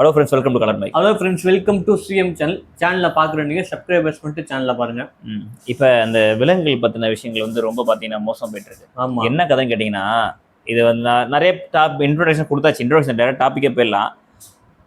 Hello friends welcome to colour mike hello friends welcome to CM channel சேனலில் பார்க்குற நீங்கள் subscribers பண்ணிட்டு சேனலில் பாருங்க. இப்போ அந்த விலங்குகள் பற்றின விஷயங்கள் வந்து ரொம்ப பார்த்தீங்கன்னா மோசம் போயிட்டு இருக்கு ஆமாம் என்ன கதைன்னு கேட்டிங்கன்னா இது வந்து நிறைய டாப் இன்ட்ரோடக்ஷன் கொடுத்தாச்சு இன்ட்ரோடக்ஷன் டேரக்ட் டாப்பிக்கே போயிடலாம்.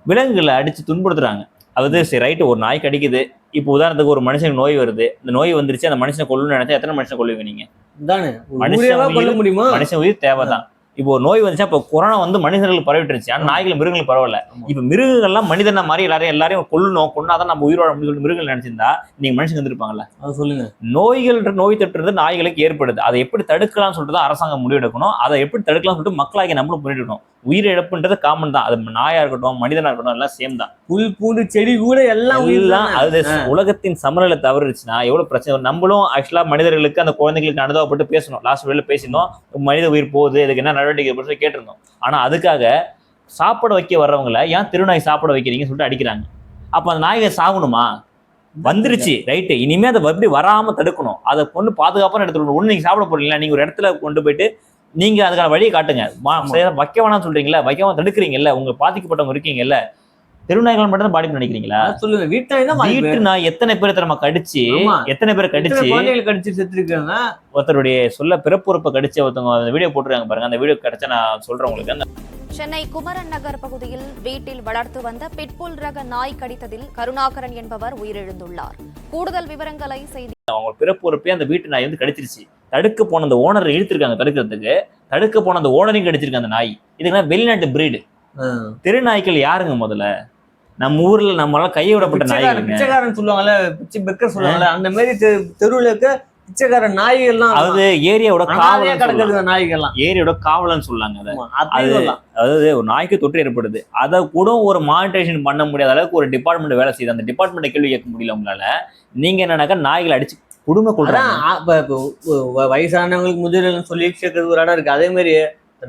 விலங்குகளை அடித்து துன்புறுத்துறாங்க. அதாவது சரி ரைட்டு ஒரு நாய் கடிக்குது. இப்போ உதாரணத்துக்கு ஒரு மனுஷனுக்கு நோய் வருது. இந்த நோய் வந்துருச்சு அந்த மனுஷனை கொல்லணும்னு நினைச்சா எத்தனை மனுஷனை கொல்லுவீங்க நீங்க? தானே மனுஷன் கொல்ல முடியுமா? மனுஷன் உயிர் தேவைதான். இப்போ ஒரு நோய் வந்துச்சா இப்போ கொரோனா வந்து மனிதர்களுக்கு பரவிட்டுருச்சு. ஆனால் நாய்கள் மிருகங்களுக்கு பரவாயில்ல ஆமா. இப்போ மிருகங்கள்லாம் மனிதனை மாதிரி எல்லாரையும் எல்லாரையும் கொல்லணும் கொண்டாதான் நம்ம உயிரோட அப்படின்னு சொல்லிட்டு மிருகங்கள் நினைச்சிருந்தா நீங்க மனுஷங்க இருந்திருப்பாங்கல்ல? அது சொல்லுங்க. நோய்கள் நோய் தொற்றுறது நாய்களுக்கு ஏற்படுது. அதை எப்படி தடுக்கலாம்னு சொல்லிட்டு தான் அரசாங்கம் முடிவெடுக்கணும் அதை எப்படி தடுக்கலாம்னு சொல்லிட்டு மக்களாகி நம்மளும் முடிவெடுக்கணும் உயிரிழப்புன்றது காமன் தான். அது நாயா இருக்கட்டும் மனிதனா இருக்கட்டும் எல்லாம் சேம் தான். புல் பூண்டு செடி கூட எல்லாம் எல்லாம். அது. உலகத்தின் சமநிலை தவறுச்சுன்னா எவ்வளவு பிரச்சனை. நம்மளும் ஆக்சுவலா மனிதர்களுக்கு அந்த குழந்தைகளுக்கு அனுபவப்பட்டு பேசணும். லாஸ்ட் வெளில பேசியிருந்தோம். மனித உயிர் போகுது இதுக்கு என்ன நடவடிக்கை பற்றி கேட்டிருந்தோம். ஆனா அதுக்காக சாப்பிட வைக்க வர்றவங்கள ஏன் திருநாய் சாப்பிட வைக்கிறீங்கன்னு சொல்லிட்டு அடிக்கிறாங்க. அப்ப அந்த நாய்கள் சாகணுமா? வந்துருச்சு ரைட்டு இனிமே அதை எப்படி வராம தடுக்கணும். அதை கொண்டு பாதுகாப்பான இடத்துல ஒண்ணு நீங்க சாப்பிட போறீங்களா நீங்க ஒரு இடத்துல கொண்டு போயிட்டு நீங்க அதுக்கான வழியை காட்டுங்க. வைக்க வேணாம்னு சொல்றீங்களா வைக்காம தடுக்கிறீங்கல்ல? உங்க பாதிக்கப்பட்டவங்க இருக்கீங்கல்ல? தெருநாய்கள் மட்டும் தான் பாதிப்பு நினைக்கிறீங்களா? சொல்லுங்க. தான் பாதி வீட்டு. நாய் எத்தனை பேர் நம்ம கடிச்சு. எத்தனை பேர் கடிச்சு? குழந்தைகள் கடிச்சு செத்துருக்காங்க? ஒருத்தருடைய சொல்ல பிறப்புறுப்பை கடிச்சு ஒருத்தவங்க அந்த வீடியோ போட்டுருக்காங்க பாருங்க. அந்த வீடியோ கிடைச்சா நான் சொல்றேன் உங்களுக்கு. அந்த சென்னை குமரன் நகர் பகுதியில் வீட்டில் வளர்த்து வந்த பிட்புல் ரக நாய் கடித்ததில் கருணாகரன் என்பவர் உயிரிழந்துள்ளார். கூடுதல் விவரங்களை செய்தி அவங்க பிறப்புறுப்பே அந்த வீட்டு நாய் வந்து கடிச்சிருச்சு. தடுக்க போன அந்த ஓனர் இழுத்திருக்காங்க தடுக்கிறதுக்கு. தடுக்க போன அந்த ஓனரையும் கடிச்சிருக்கு அந்த நாய். இதுக்குன்னா வெளிநாட்டு பிரீடு தெரு நாய்க்கள் யாருங்க முதல்ல? நம்ம ஊர்ல நம்மளால கையை விடப்பட்ட பிச்சைக்காரன் சொல்லுவாங்கல்ல பிச்சை பெக்கர் சொல்லுவாங்கல்ல அந்த மாதிரி தெருவுல இருக்க பிச்சைக்காரன் நாய்கள்லாம் அதாவது ஏரியாவோட சொல்லலாம். கிடக்குது நாய்கள்லாம். ஏரியோட காவலன் சொல்லாங்க அதை. அதாவது ஒரு நாய்க்கு தொற்று ஏற்படுது. அதை கூட ஒரு மானிட்டேஷன் பண்ண முடியாத அளவுக்கு ஒரு டிபார்ட்மெண்ட் வேலை செய்யுது. அந்த டிபார்ட்மெண்ட் கேள்வி கேட்க முடியல உங்களால. நீங்க என்னன்னாக்கா நாய்களை அடிச்சு குடும்ப வ- வயசானவங்களுக்கு முதியோர்கள் சொல்லி சேர்க்கறது ஒரு இடம் இருக்கு. அதே மாதிரி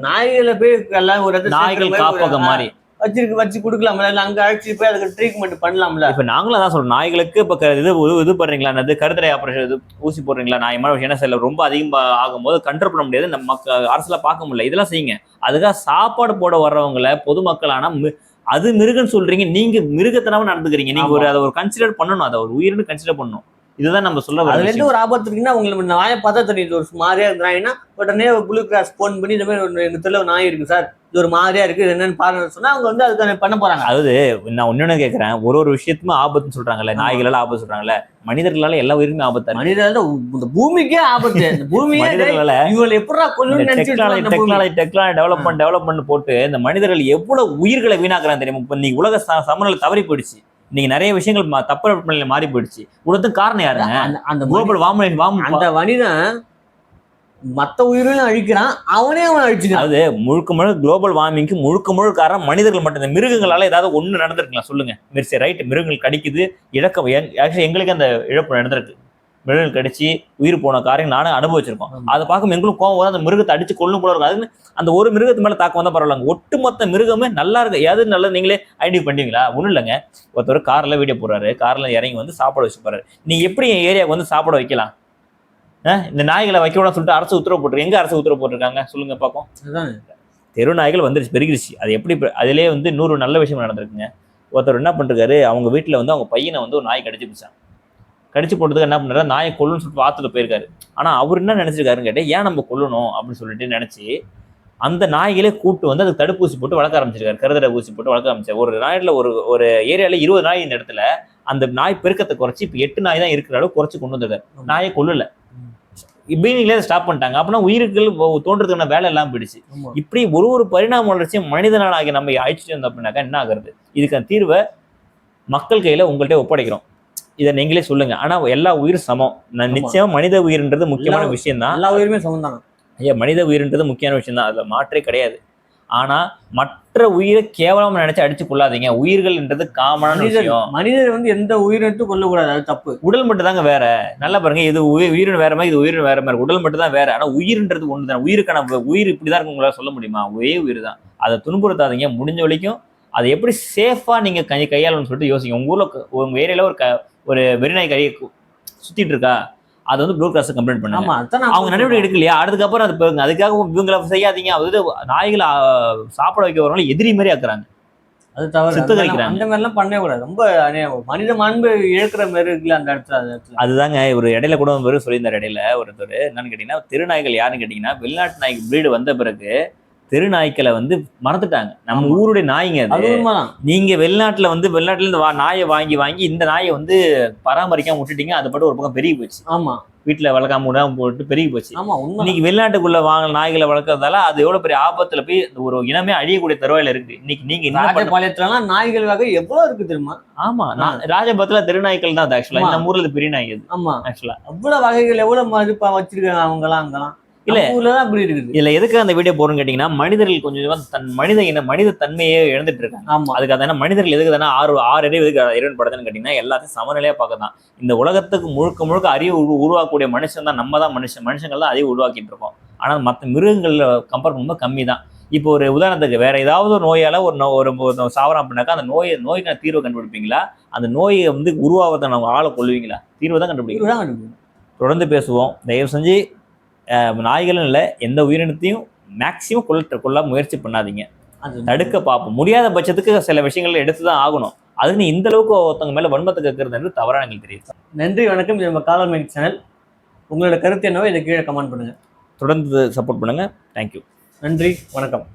நாய்களை போய் எல்லாம் ஒரு நாய்கள் காப்பகம் மாதிரி. வச்சிருக்கு வச்சு கொடுக்கலாம்ல. இல்ல அங்க அழைச்சிட்டு போய் அதுக்கு ட்ரீட்மெண்ட் பண்ணலாம்ல. இப்ப நாங்களும் அதான் சொல்றோம். நாய்களுக்கு இப்ப இது இது- பண்றீங்களா? என்னது? கருத்தடை ஆபரேஷன் இது ஊசி போடுறீங்களா? நாய் மாதிரி விஷயம் ரொம்ப அதிகம் ஆகும்போது கண்ட்ரோல் பண்ண முடியாது. நம்ம அரசுல பார்க்க முடியல. இதெல்லாம் செய்யுங்க. அதுக்காக சாப்பாடு போட வர்றவங்கள பொதுமக்களான அது மிருகன்னு சொல்றீங்க. நீங்க மிருகத்தனமா நடந்துக்கிறீங்க. நீங்க ஒரு அதை ஒரு கன்சிடர் பண்ணணும். அதை ஒரு உயிரினு கன்சிடர் பண்ணணும். இதுதான் நம்ம சொல்ல வர அதுல விஷயம். இருந்து ஒரு ஆபத்து இருக்குன்னா உங்களுக்கு நாயை பார்த்தா தெரியுது ஒரு மாதிரியா இருக்கிறாங்கன்னா உடனே ப்ளூ கிராஸ் போன் பண்ணி இந்த மாதிரி எங்க ஒரு நாய் இருக்கு சார் இது ஒரு மாதிரியா இருக்கு என்னன்னு பாருங்க சொன்னா அவங்க வந்து அதுக்கு பண்ண போறாங்க அதாவது நான் ஒன்னொன்னு கேக்குறேன் ஒரு ஒரு விஷயத்துமே ஆபத்துன்னு சொல்றாங்கல்ல. நாய்களால ஆபத்து சொல்றாங்கல்ல மனிதர்களால எல்லா உயிருமே ஆபத்தா. மனிதர்கள் இந்த பூமிக்கே ஆபத்து இந்த பூமியே இவங்களை எப்படா டெக்னாலஜி. டெக்னாலஜி டெவலப்மெண்ட் டெவலப்மெண்ட் போட்டு இந்த மனிதர்கள் எவ்வளவு உயிர்களை வீணாக்குறாங்க தெரியுமா இப்போ நீங்க உலக சமநிலை தவறி போயிடுச்சு நீங்க நிறைய விஷயங்கள் தப்பு வெப்பநிலை மாறி போயிடுச்சு. உலகத்துக்கு காரணம் யாருங்க? அந்த- குளோபல் வார்மிங் வார்ம் அந்த மனிதன் மத்த உயிரினும் அழிக்கிறான் அவனே அவன் அழிச்சுக்கிறான். அதாவது முழுக்க முழுக்க குளோபல் வார்மிங்க்கு முழுக்க முழுக்க காரணம் மனிதர்கள் மட்டும். இந்த மிருகங்களால ஏதாவது ஒண்ணு நடந்திருக்கலாம். சொல்லுங்க. மிர்சி ரைட் மிருகங்கள் கடிக்குது இழக்க எங்களுக்கு அந்த இழப்பு நடந்திருக்கு. மிருகங்கள் கடிச்சு உயிர் போன காரியம் நானும் அனுபவிச்சிருக்கோம். அதை பார்க்கும் எங்களுக்கும் கோவம் வரும். அந்த மிருகத்தை அடிச்சு கொள்ளும் போல இருக்கும். அதுன்னு அந்த ஒரு மிருகத்து மேல தாக்கம் வந்தா பரவாயில்ல. ஒட்டுமொத்த மிருகமே நல்லா இருக்கு. எது நல்லது நீங்களே ஐடென்டிஃபை பண்ணுவீங்களா ஒண்ணும் இல்லைங்க. ஒருத்தர் கார்ல வீடியோ போறாரு கார்ல இறங்கி வந்து சாப்பாடு வச்சு போறாரு. நீ எப்படி என் ஏரியாவுக்கு வந்து சாப்பாடு வைக்கலாம்? இந்த நாய்களை வைக்க விடாம சொல்லிட்டு அரசு உத்தரவு போட்டிருக்கு எங்க அரசு உத்தரவு போட்டிருக்காங்க? சொல்லுங்க அதுதான். தெரு நாய்கள் வந்துருச்சு பெருகிருச்சு. அது எப்படி பெ- அதிலே வந்து நூறு நல்ல விஷயம் நடந்திருக்குங்க. ஒருத்தர் என்ன பண்ணிருக்காரு? அவங்க வீட்டில் வந்து அவங்க பையனை வந்து ஒரு நாய் கடிச்சு பிடிச்சான். கடிச்சு போட்டதுக்கு என்ன பண்ணாரு? நாயை கொல்லுன்னு சொல்லிட்டு வாத்துல போயிருக்காரு. ஆனா அவர் என்ன நினைச்சிருக்காருன்னு கேட்டேன் ஏன் நம்ம கொல்லணும்? அப்படின்னு சொல்லிட்டு நினைச்சு அந்த நாய்களே கூட்டு வந்து அதுக்கு தடுப்பூசி போட்டு வளர்க்க ஆரம்பிச்சிருக்காரு. கருதடை ஊசி போட்டு வளர்க்க ஆரம்பிச்சார். ஒரு நாயில ஒரு ஒரு ஏரியால இருபது நாய் இந்த இடத்துல அந்த நாய் பெருக்கத்தை குறைச்சி இப்போ எட்டு நாய் தான் இருக்கிற அளவு குறைச்சு கொண்டு வந்திருக்காரு. நாயை கொல்லல. பீனிங்லேயே ஸ்டாப் பண்ணிட்டாங்க. அப்படின்னா உயிர்கள் தோன்றதுக்கான வேலை எல்லாம் போயிடுச்சு. இப்படி ஒரு ஒரு பரிணாம வளர்ச்சியும் மனிதனாக நம்ம அழிச்சிட்டு வந்தோம் அப்படின்னாக்கா என்ன ஆகுறது? இதுக்கான தீர்வை மக்கள் கையில உங்கள்கிட்ட ஒப்படைக்கிறோம். இதை நீங்களே சொல்லுங்க. ஆனா எல்லா உயிரும் சமம். நான். நிச்சயமா மனித உயிர்ன்றது முக்கியமான விஷயம் தான் எல்லா உயிருமே சமம் தான் ஐயா மனித உயிர்ன்றது முக்கியமான விஷயம் தான் அதுல மாற்றே கிடையாது. ஆனா மற்ற உயிரை கேவலமா நினைச்சு அடிச்சு கொள்ளாதீங்க. உயிர்கள்ன்றது காமனான விஷயம். மனிதர் வந்து எந்த உயிரினத்தையும் கொல்லக்கூடாது. அது தப்பு. உடல் மட்டும் தாங்க வேற. நல்லா பாருங்க. இது உயிர் உயிரின் வேற மாதிரி இது உயிரின் வேற மாதிரி. உடல் மட்டும் தான் வேற. ஆனா உயிர்ன்றது ஒன்று தான் உயிருக்கான உயிர் இப்படிதான் இருக்கும் உங்களால சொல்ல முடியுமா? ஒரே உயிர் தான் அதை துன்புறுத்தாதீங்க. முடிஞ்ச வரைக்கும் அதை எப்படி சேஃபா நீங்க கை கையாளணும்னு சொல்லிட்டு யோசிங்க. உங்க ஊர்ல க- உங்க ஏரியால ஒரு க ஒரு வெறிநாய் கை சுத்திட்டு இருக்கா அதை வந்து ப்ளூ கிராஸ் கம்ப்ளைண்ட் பண்ணுங்க. அதான் அவங்க. நடவடிக்கை எடுக்கலையா அதுக்கப்புறம் அது போங்க அதுக்காக இவங்களை செய்யாதீங்க. அதாவது நாய்களை சாப்பிட வைக்க வரவங்களை எதிரி மாதிரி ஆக்குறாங்க. அது தவறு. சித்தரிக்கிறாங்க. அந்த மாதிரிலாம் பண்ணவே கூடாது. ரொம்ப. மனித மாண்பு இழக்கிற மாதிரி இருக்குல்ல அந்த இடத்துல அதுதாங்க. ஒரு இடையில கூட ஒரு சொல்லியிருந்தார் இடையில. ஒருத்தர் என்னன்னு கேட்டீங்கன்னா திருநாய்கள் யாருன்னு கேட்டீங்கன்னா வெளிநாட்டு நாய்க்கு பிரீடு வந்த பிறகு தெருநாய்க்களை வந்து மறந்துட்டாங்க. நம்ம. ஊருடைய நாய்ங்க அது. நீங்க வெளிநாட்டுல வந்து வெளிநாட்டுல இருந்து நாயை வாங்கி வாங்கி இந்த நாயை வந்து பராமரிக்காம விட்டுட்டீங்க அது பாட்டு ஒரு பக்கம் பெருகி போச்சு. ஆமா. வீட்டுல வளர்க்காம விடாம போட்டு பெருகி போச்சு. ஆமா இன்னைக்கு வெளிநாட்டுக்குள்ள வாங்க நாய்களை வளர்க்கறதால அது எவ்வளவு பெரிய ஆபத்துல போய் இந்த ஒரு இனமே அழியக்கூடிய தருவாயில இருக்கு. இன்னைக்கு நீங்க ராஜபாளையத்துலலாம் நாய்கள் வகை எவ்வளவு இருக்கு தெரியுமா? ஆமா நான் ராஜபத்துல தெருநாய்க்கள் தான் அது ஆக்சுவலா. நம்ம ஊர்ல பெரிய நாய் அது ஆமா ஆக்சுவலா அவ்வளவு வகைகள் எவ்வளவு மதிப்பா வச்சிருக்காங்க அவங்கலாம் அங்கலாம் இல்ல. இல்ல. தான் அப்படி இருக்குது. இதுல எதுக்கு அந்த வீடியோ போறோம்னு கேட்டீங்கன்னா மனிதர்கள் கொஞ்சம் தன் மனித இன மனித தன்மையே இழந்துட்டு இருக்காங்க. ஆமா. அதுக்கு அதான மனிதர்கள் எதுக்கு தானே ஆறு ஆறு அறிவு எதுக்கு இறைவன் படுதுன்னு கேட்டீங்கன்னா எல்லாத்தையும் சமநிலையா பார்க்க தான் இந்த உலகத்துக்கு முழுக்க முழுக்க அறிவு உரு- உருவாக்கக்கூடிய மனுஷன் தான் நம்ம தான் மனுஷன். மனுஷங்கள் தான் அறிவு உருவாக்கிட்டு இருக்கோம். ஆனா மற்ற மிருகங்கள்ல கம்பேர் பண்ணும்போது கம்மி தான் இப்போ ஒரு உதாரணத்துக்கு வேற ஏதாவது ஒரு நோயால ஒரு நோ- ஒரு சாவரம் அப்படின்னாக்கா அந்த நோயை நோய்க்கான தீர்வை கண்டுபிடிப்பீங்களா? அந்த நோயை வந்து உருவாவதை நம்ம ஆளை கொள்ளுவீங்களா தீர்வை தான் இருக்குது. தொடர்ந்து பேசுவோம். தயவு செஞ்சு நாய்களும் இல்லை எந்த உயிரினத்தையும் மேக்சிமம் கொல்ல கொள்ள முயற்சி பண்ணாதீங்க. அது தடுக்க பார்ப்போம் முடியாத பட்சத்துக்கு சில விஷயங்கள் எடுத்து தான் ஆகணும். அதுக்கு நீ இந்த அளவுக்கு ஒருத்தவங்க மேல வன்மத்தை கேட்கறது தவறான எங்களுக்கு தெரியுது. நன்றி வணக்கம். இது நம்ம காலர் மைக் சேனல். உங்களோட கருத்து என்னவோ இதை கீழே கமெண்ட் பண்ணுங்க. தொடர்ந்து சப்போர்ட் பண்ணுங்க. தேங்க்யூ நன்றி வணக்கம்.